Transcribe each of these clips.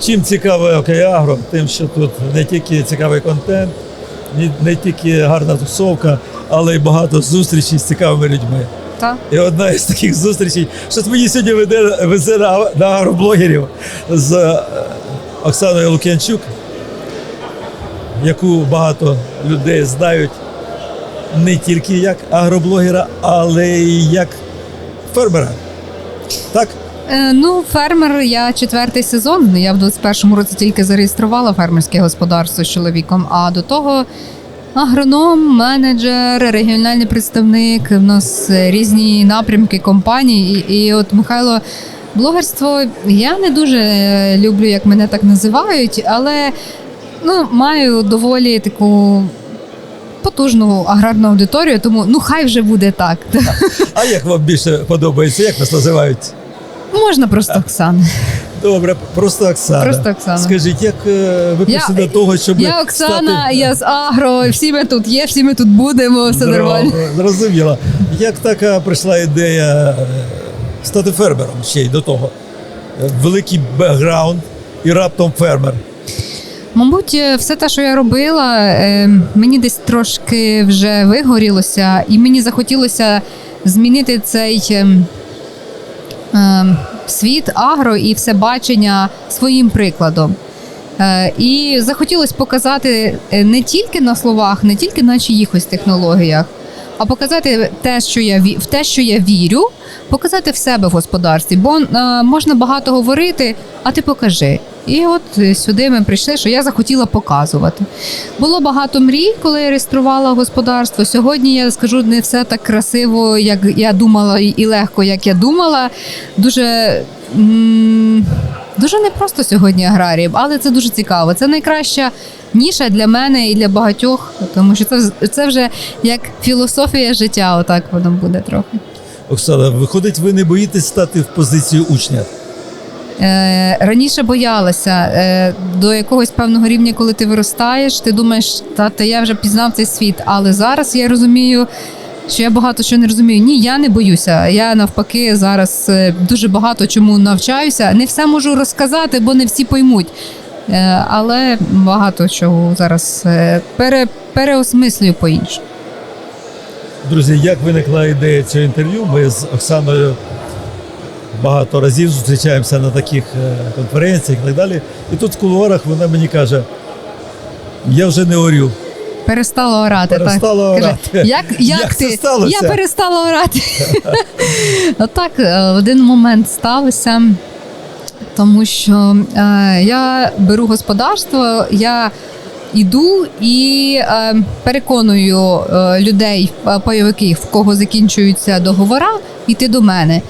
Чим цікаве Океагро? Тим, що тут не тільки цікавий контент, не, тільки гарна тусовка, але й багато зустрічей з цікавими людьми. Так. І одна із таких зустрічей, що мені сьогодні веде, везе на, на агроблогерів з е, Оксаною Лук'янчук, яку багато людей знають не тільки як агроблогера, але й як фермера. Так? Е, ну, фермер, я четвертий сезон. Я в 21-му році тільки зареєструвала фермерське господарство з чоловіком. А до того агроном, менеджер, регіональний представник. У нас різні напрямки компаній. І, і от Михайло. Блогерство я не дуже е, люблю, як мене так називають, але ну, маю доволі таку потужну аграрну аудиторію, тому ну хай вже буде так. А як вам більше подобається? Як вас називають? Можна просто Оксана. Добре, просто Оксана. Просто Оксана. Скажіть, як е, ви Я- прийшли до того, щоб Я Оксана, стати... я з Агро, всі ми тут є, всі ми тут будемо, все нормально. Здорово, Зрозуміло. Як така прийшла ідея е, стати фермером ще й до того? Е, Великий бекграунд і раптом фермер. Мабуть, е, все те, що я робила, е, мені десь трошки вже вигорілося, і мені захотілося змінити цей ем, ем, світ агро і все бачення своїм прикладом. Е, І захотілося показати е, не тільки на словах, не тільки на чиїхось технологіях, а показати те, що я в те, що я вірю, показати в себе в господарстві. Бо е, можна багато говорити, а ти покажи. І от е, сюди ми прийшли, що я захотіла показувати. Було багато мрій, коли я реєструвала господарство. Сьогодні я скажу не все так красиво, як я думала, і легко, як я думала. Дуже. Дуже непросто сьогодні аграріям, але це дуже цікаво. Це найкраща ніша для мене і для багатьох, тому що це, це вже як філософія життя, отак воно буде трохи. Оксана, виходить, ви не боїтесь стати в позицію учня? Е, раніше боялася е, до якогось певного рівня, коли ти виростаєш, ти думаєш, та, та я вже пізнав цей світ. Але зараз я розумію, що я багато що не розумію. Ні, я не боюся. Я навпаки зараз е, дуже багато чому навчаюся. Не все можу розказати, бо не всі поймуть. Але багато чого зараз пере, переосмислюю по-іншому. Друзі, як виникла ідея цього інтерв'ю? Ми з Оксаною багато разів зустрічаємося на таких е, конференціях і так далі. І тут в кулуарах вона мені каже: я вже не орю. Перестала орати. Перестала так. орати. Каже, як, як, Як ти? Я перестала орати. Отак е, в один момент сталося, тому що е, я беру господарство, я іду і е, переконую е, людей, е, пайовиків, в кого закінчуються договори, йти до мене.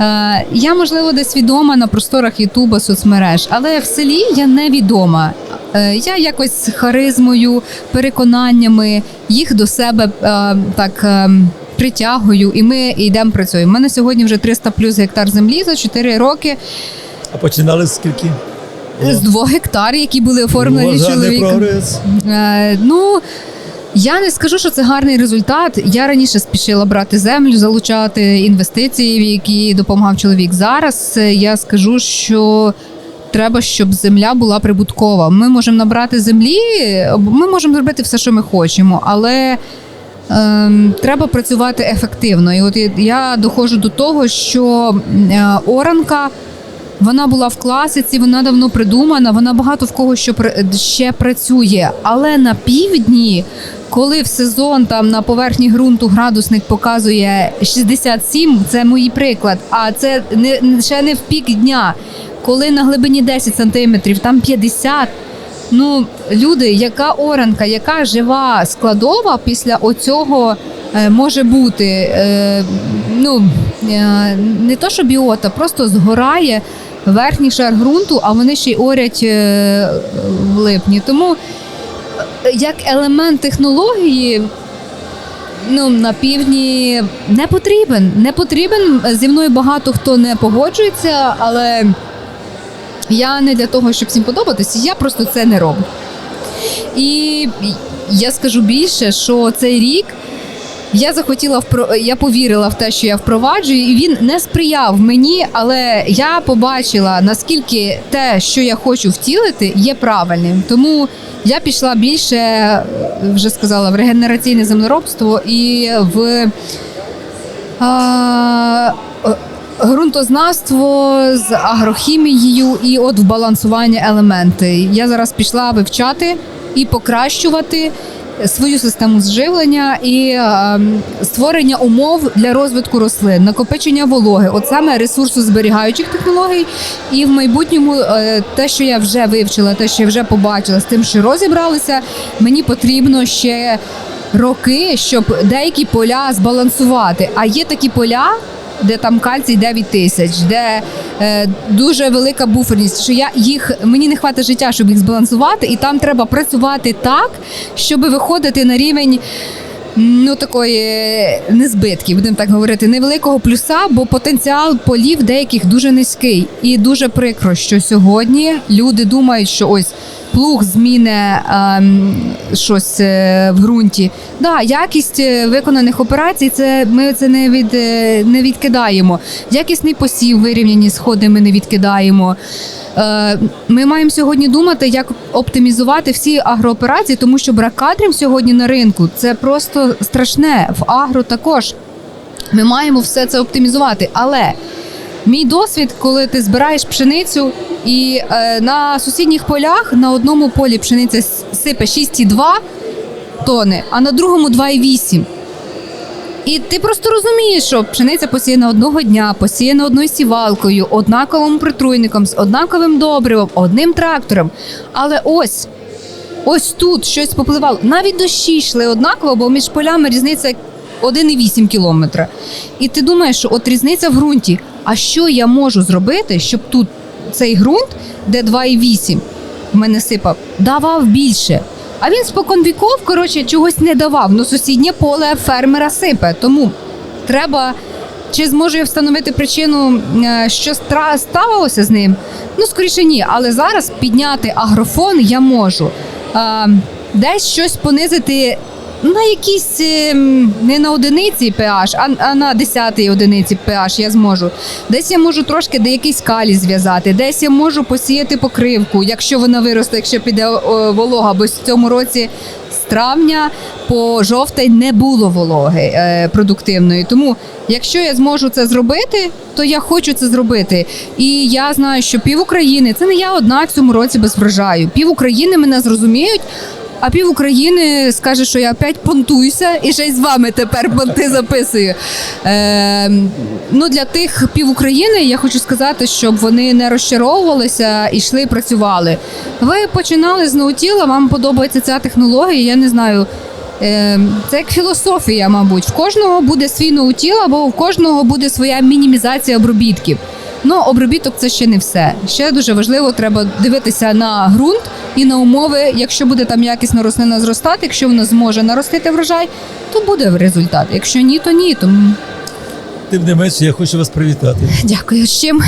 Е, я, можливо, десь відома на просторах Ютуба, соцмереж, але в селі я невідома. Е, Я якось харизмою, переконаннями їх до себе е, так е, притягую, і ми йдемо працюємо. У мене сьогодні вже 300 плюс гектар землі за 4 роки А починали скільки? З 2 гектар, які були оформлені Вважаний чоловіком. Е, ну. Я не скажу, що це гарний результат. Я раніше спішила брати землю, залучати інвестиції, в які допомагав чоловік. Зараз е, я скажу, що треба, щоб земля була прибуткова. Ми можемо набрати землі, ми можемо зробити все, що ми хочемо, але ем, треба працювати ефективно. І от я- я доходжу до того, що е, оранка. Вона була в класиці, вона давно придумана, вона багато в кого що ще працює. Але на півдні, коли в сезон там на поверхні ґрунту градусник показує 67, це мій приклад. А це не не- ще не в пік дня, коли на глибині 10 сантиметрів, там 50. Ну, люди, яка оранка, яка жива складова після оцього е, може бути. Е, ну, е, не то, що біота, просто згорає верхній шар ґрунту, а вони ще й орять е, в липні. Тому е, як елемент технології. Ну, на півдні не потрібен. Не потрібен. Зі мною багато хто не погоджується, але я не для того, щоб всім подобатися, я просто це не роблю. І я скажу більше, що цей рік я захотіла впро... я повірила в те, що я впроваджую, і він не сприяв мені, але я побачила наскільки те, що я хочу втілити, є правильним. Тому я пішла більше, е, вже сказала, в регенераційне землеробство і в. А, Ґрунтознавство з агрохімією і от в балансування елементи. Я зараз пішла вивчати і покращувати свою систему зживлення і е, створення умов для розвитку рослин, накопичення вологи, от саме ресурсозберігаючих технологій. І в майбутньому е, те, що я вже вивчила, те, що я вже побачила, з тим, що розібралися, мені потрібно ще роки, щоб деякі поля збалансувати. А є такі поля. Де там кальцій 9 тисяч, де дуже велика буферність, що я їх мені не хватить життя, щоб їх збалансувати, і там треба працювати так, щоб виходити на рівень ну такої незбитки, будемо так говорити, невеликого плюса, бо потенціал полів деяких дуже низький. І дуже прикро, що сьогодні люди думають, що ось плуг зміне ем, щось е, в ґрунті. Да, якість е, виконаних операцій, це ми це не від е, не відкидаємо. Якісний посів, вирівняні сходи, ми не відкидаємо. Ми маємо сьогодні думати, як оптимізувати всі агрооперації, тому що брак кадрів сьогодні на ринку це просто страшне. В агро також ми маємо все це оптимізувати. Але мій досвід, коли ти збираєш пшеницю, і е, на сусідніх полях на одному полі пшениця сипе 6,2 тони, а на другому 2,8. І ти просто розумієш, що пшениця посіяна одного дня, посіяна одною сівалкою, однаковим притруйником, з однаковим добривом, одним трактором. Але ось, ось тут щось попливало. Навіть дощі йшли однаково, бо між полями різниця 1,8 кілометра. І ти думаєш, що от різниця в ґрунті. А що я можу зробити, щоб тут цей ґрунт, де 2,8 в мене сипав, давав більше. А він спокон віков, коротше, чогось не давав. Ну, сусіднє поле фермера сипе. Тому треба. Чи зможу я встановити причину, е, що ставилося з ним? Ну, скоріше ні. Але зараз підняти агрофон я можу. Е, Десь щось понизити на якісь ем, не на одиниці pH, а, на 10 одиниці pH я зможу. Десь я можу трошки де якийсь зв'язати, десь я можу посіяти покривку, якщо вона виросте, якщо піде волога, бо в цьому році з травня по жовтень не було вологи е, продуктивної. Тому, якщо я зможу це зробити, то я хочу це зробити. І я знаю, що пів України це не я одна в цьому році без врожаю. Пів України мене зрозуміють. А пів України скаже, що я опять понтуюся і ще й з вами тепер понти записую. Е, ну, для тих пів України я хочу сказати, щоб вони не розчаровувалися і йшли і працювали. Ви починали з ноутіла, вам подобається ця технологія, я не знаю. Е, Це як філософія, мабуть. В кожного буде свій ноутіл, або в кожного буде своя мінімізація обробітків. Ну, обробіток це ще не все. Ще дуже важливо, треба дивитися на ґрунт і на умови. Якщо буде там якісно рослина зростати, якщо вона зможе наростити врожай, то буде результат. Якщо ні, то ні. Тому Тим не менше, я хочу вас привітати дякую. З чим?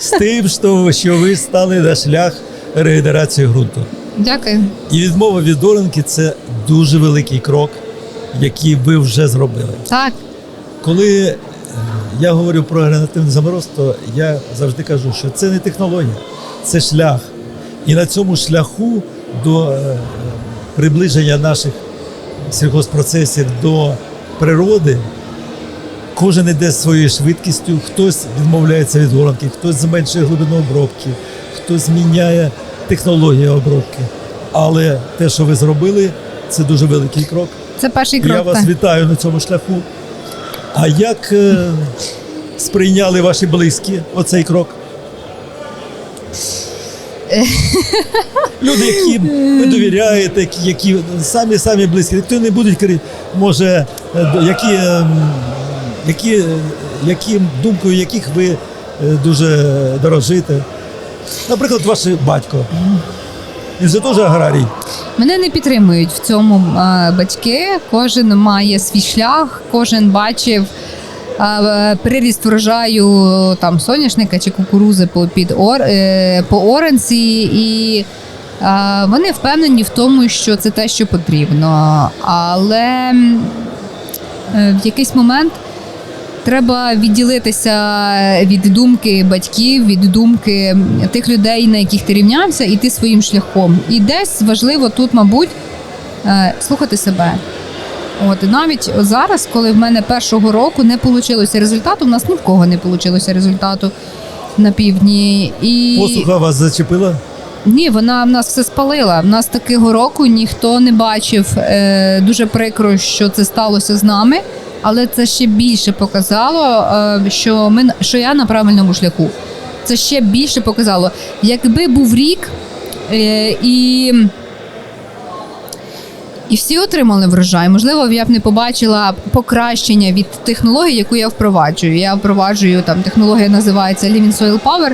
з тим, що, що ви стали на шлях регенерації ґрунту. Дякую. І відмова від доленки це дуже великий крок, який ви вже зробили. Так, Коли я говорю про генеративний замороз, то я завжди кажу, що це не технологія, це шлях. І на цьому шляху до е, приближення наших сільгоспроцесів до природи. Кожен іде своєю швидкістю, хтось відмовляється від горанки, хтось зменшує глибину обробки, хтось зміняє технологію обробки. Але те, що ви зробили, це дуже великий крок. це перший крок. Я вас так. вітаю на цьому шляху. А як е, сприйняли ваші близькі оцей крок? Люди, які ви довіряєте, які- самі самі близькі, хто не будуть кри- може, е, які, ем, які, е, які думкою яких ви е, дуже дорожите. Наприклад, ваш батько. Він же теж аграрій. Мене не підтримують в цьому е, батьки. Кожен має свій шлях, кожен бачив е, приріст врожаю там соняшника чи кукурузи по під ор, е, по оранці, і е, вони впевнені в тому, що це те, що потрібно. Але Е, В якийсь момент треба відділитися від думки батьків, від думки тих людей, на яких ти рівнявся, і йти своїм шляхом. І десь важливо тут, мабуть, е, слухати себе. От і навіть зараз, коли в мене першого року не вийшло результату, в нас ні в кого не вийшло результату на півдні. І Посуха вас зачепила? ні, вона в нас все спалила. В нас такого року ніхто не бачив. Е, дуже прикро, що це сталося з нами, але це ще більше показало, е, що ми що я на правильному шляху. Це ще більше показало. Якби був рік е, і. І всі отримали врожай. Можливо, я б не побачила покращення від технології, яку я впроваджую. Я впроваджую там технологія називається Living Soil Power.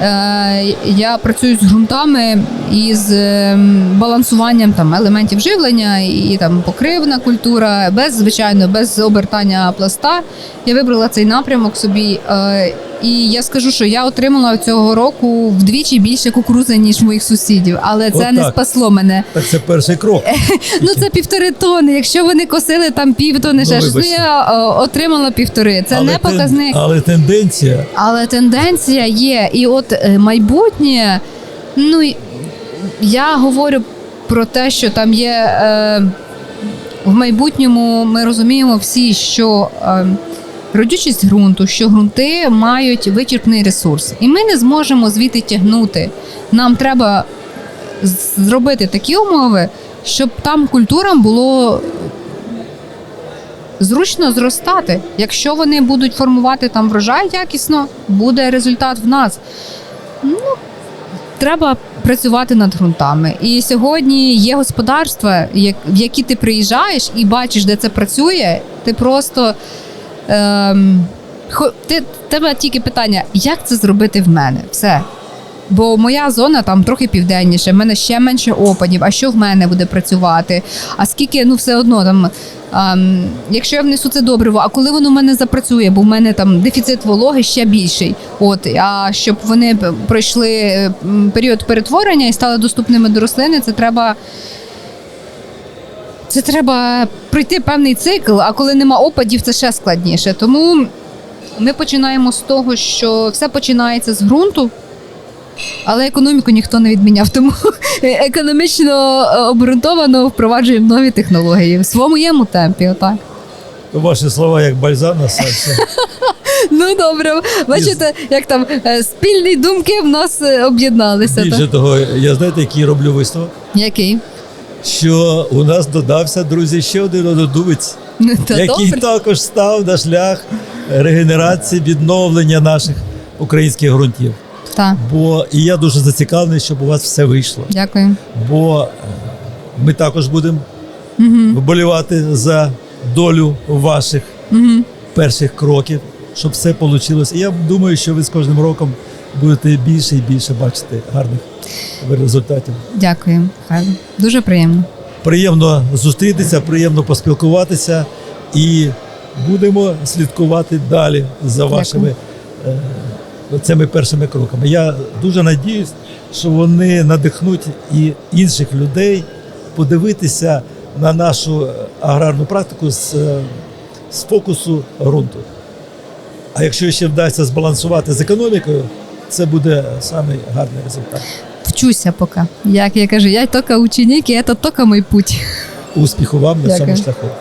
Е, я працюю з ґрунтами і з ем, балансуванням там елементів живлення і там покривна культура, без звичайно, без обертання пласта. Я вибрала цей напрямок собі. І я скажу, що я отримала цього року вдвічі більше кукурузи, ніж моїх сусідів, але це От не так. спасло мене. Так це перший крок. Ну це півтори тони. Якщо вони косили там півтони, Ну, ще щось, ну, я е, отримала півтори. Це не тен- показник. але тенденція Але тенденція є. І от е, майбутнє, ну й- я говорю про те, що там є е, в майбутньому, ми розуміємо всі, що е, родючість ґрунту, що ґрунти мають вичерпний ресурс, і ми не зможемо звідти тягнути. Нам треба зробити такі умови, щоб там культурам було зручно зростати. Якщо вони будуть формувати там врожай якісно, буде результат в нас. Ну, треба працювати над ґрунтами. І сьогодні є господарства, в які ти приїжджаєш і бачиш, де це працює. Ти просто. Ем, ти, тебе тільки питання, як це зробити в мене? Все. Бо моя зона там трохи південніше, в мене ще менше опадів. А що в мене буде працювати? А скільки, ну все одно там, ем, якщо я внесу це добриво, а коли воно в мене запрацює, бо в мене там дефіцит вологи ще більший. От а щоб вони пройшли період перетворення і стали доступними до рослини, це треба. Це треба пройти певний цикл, а коли нема опадів, це ще складніше. Тому ми починаємо з того, що все починається з ґрунту, але економіку ніхто не відміняв. Тому економічно е, обґрунтовано впроваджуємо нові технології в своєму темпі. Отак. ваші слова як бальзам на серце. Ну добре, бачите, як там е, спільні думки в нас е, об'єдналися. Більше того, я знаєте, який роблю висновок, Який? Що у нас додався, друзі, ще один однодумець, Ну, Та який добре. також став на шлях регенерації, відновлення наших українських ґрунтів. Так, Бо і я дуже зацікавлений, щоб у вас все вийшло. дякую. Бо е, ми також будемо Угу. вболівати за долю ваших Угу. перших кроків, щоб все вийшло. І я думаю, що ви з кожним роком будете більше і більше бачити гарних результатів. Дякую. Хай. Дуже приємно. Приємно зустрітися, приємно поспілкуватися і будемо слідкувати далі за вашими е, цими першими кроками. Я дуже надіюсь, що вони надихнуть і інших людей подивитися на нашу аграрну практику з, е, з фокусу ґрунту. А якщо ще вдасться збалансувати з економікою, це буде самий гарний результат. Вчуся поки. Як я кажу, я тільки ученик, і це тільки мій путь. Успіху вам на Дякую. цьому шляху.